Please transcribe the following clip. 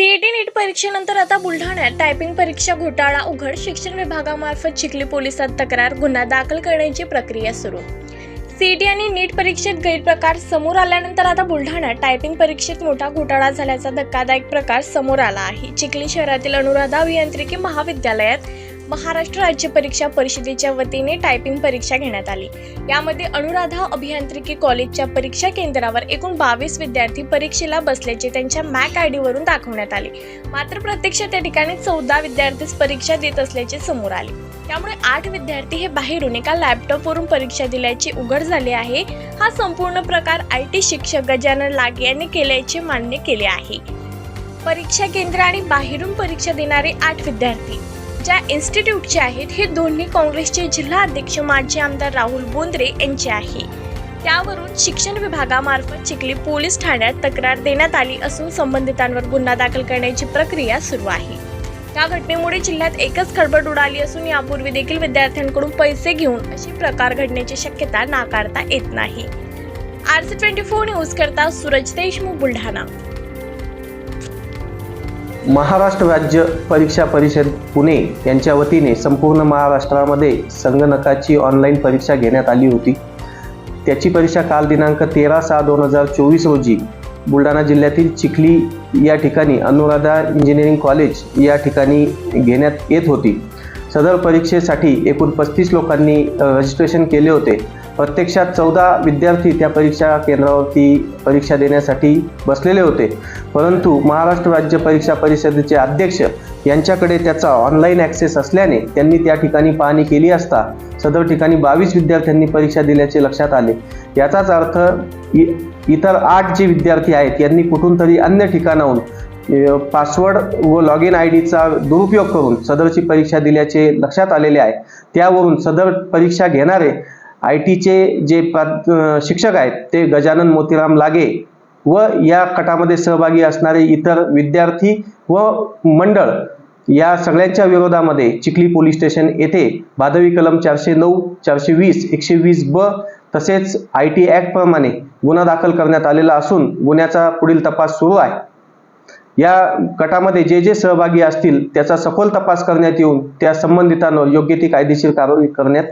CET नीट परीक्षेनंतर आता बुलढाण्यात typing परीक्षा घोटाळा उघड. शिक्षण विभागामार्फत चिखली पोलिसात तक्रार. गुन्हा दाखल करण्याची प्रक्रिया सुरू. सीईटी आणि नीट परीक्षेत गैरप्रकार समोर आल्यानंतर आता बुलढाण्यात टायपिंग परीक्षेत मोठा घोटाळा झाल्याचा धक्कादायक प्रकार समोर आला आहे. चिखली शहरातील अनुराधा अभियांत्रिकी महाविद्यालयात महाराष्ट्र राज्य परीक्षा परिषदेच्या वतीने टायपिंग परीक्षा घेण्यात आली. यामध्ये अनुराधा अभियांत्रिकी कॉलेजच्या परीक्षा केंद्रावर एकूण बावीस विद्यार्थी परीक्षेला बसल्याचे त्यांच्या मॅक आय डीवरून दाखवण्यात आले. मात्र प्रत्यक्ष त्या ठिकाणी चौदा विद्यार्थीच परीक्षा देत असल्याचे समोर आले. त्यामुळे आठ विद्यार्थी हे बाहेरून एका लॅपटॉपवरून परीक्षा दिल्याचे उघड झाले आहे. हा संपूर्ण प्रकार आय टी शिक्षक गजानन लागे यांनी केल्याचे मान्य केले आहे. परीक्षा केंद्र आणि बाहेरून परीक्षा देणारे आठ विद्यार्थी ज्या इन्स्टिट्यूटचे आहेत हे दोन्ही काँग्रेसचे जिल्हा अध्यक्ष माजी आमदार राहुल बोंद्रे यांचे आहे. त्यावरून शिक्षण विभागामार्फत चिखली पोलीस ठाण्यात तक्रार देण्यात आली असून संबंधितांवर गुन्हा दाखल करण्याची प्रक्रिया सुरू आहे. या घटनेमुळे जिल्ह्यात एकच खळबळ उडाली असून यापूर्वी देखील विद्यार्थ्यांकडून पैसे घेऊन अशी प्रकार घडण्याची शक्यता नाकारता येत नाही. आरसी ट्वेंटी फोर न्यूज करता सूरज देशमुख बुलढाणा. महाराष्ट्र राज्य परीक्षा परिषद पुणे यांच्या वतीने संपूर्ण महाराष्ट्रामध्ये संगणकाची ऑनलाईन परीक्षा घेण्यात आली होती. त्याची परीक्षा काल दिनांक तेरा सहा दोन हजार चोवीस रोजी बुलढाणा जिल्ह्यातील चिखली या ठिकाणी अनुराधा इंजिनिअरिंग कॉलेज या ठिकाणी घेण्यात येत होती. सदर परीक्षेसाठी एकूण पस्तीस लोकांनी रजिस्ट्रेशन केले होते. प्रत्यक्षात चौदा विद्यार्थी त्या परीक्षा केंद्रावरती परीक्षा देण्यासाठी बसलेले होते. परंतु महाराष्ट्र राज्य परीक्षा परिषदेचे अध्यक्ष यांच्याकडे त्याचा ऑनलाईन ॲक्सेस असल्याने त्यांनी त्या ठिकाणी पाहणी केली असता सदर ठिकाणी बावीस विद्यार्थ्यांनी परीक्षा दिल्याचे लक्षात आले. याचाच अर्थ इ इतर आठ जे विद्यार्थी आहेत यांनी कुठून तरी अन्य ठिकाणाहून पासवर्ड व लॉग इन आय डीचा दुरुपयोग करून सदरची परीक्षा दिल्याचे लक्षात आलेले आहे. त्यावरून सदर परीक्षा घेणारे आय टीचे जे प्रा शिक्षक आहेत ते गजानन मोतीराम लागे व या कटामध्ये सहभागी असणारे इतर विद्यार्थी व मंडळ या सगळ्यांच्या विरोधामध्ये चिखली पोलीस स्टेशन येथे भादवी कलम चारशे नऊ चारशे वीस एकशे वीस ब तसेच आय टी ॲक्टप्रमाणे गुन्हा दाखल करण्यात आलेला असून गुन्ह्याचा पुढील तपास सुरू आहे. या गटामध्ये जे जे सहभागी असतील त्याचा सखोल तपास करण्यात येऊन त्या संबंधितांवर योग्य ती कायदेशीर कारवाई करण्यात